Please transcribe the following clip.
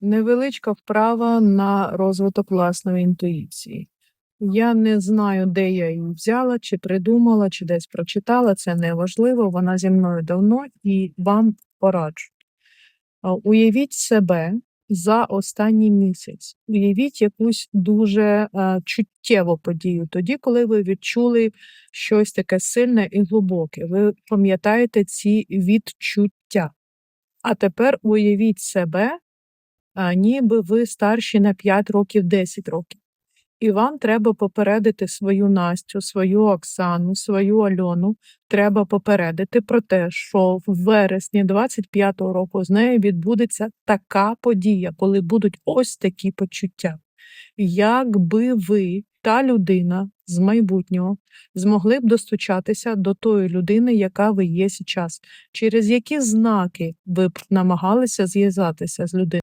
Невеличка вправа на розвиток власної інтуїції. Я не знаю, де я її взяла, чи придумала, чи десь прочитала. Це не важливо. Вона зі мною давно і вам пораджу. Уявіть себе за останній місяць. Уявіть якусь дуже е, чуттєву подію. Тоді, коли ви відчули щось таке сильне і глибоке, ви пам'ятаєте ці відчуття. А тепер уявіть себе, ніби ви старші на 5 років, 10 років. І вам треба попередити свою Настю, свою Оксану, свою Альону. Треба попередити про те, що в вересні 25-го року з нею відбудеться така подія, коли будуть ось такі почуття. Якби ви, та людина з майбутнього, змогли б достучатися до тої людини, яка ви є зараз, через які знаки ви б намагалися зв'язатися з людиною?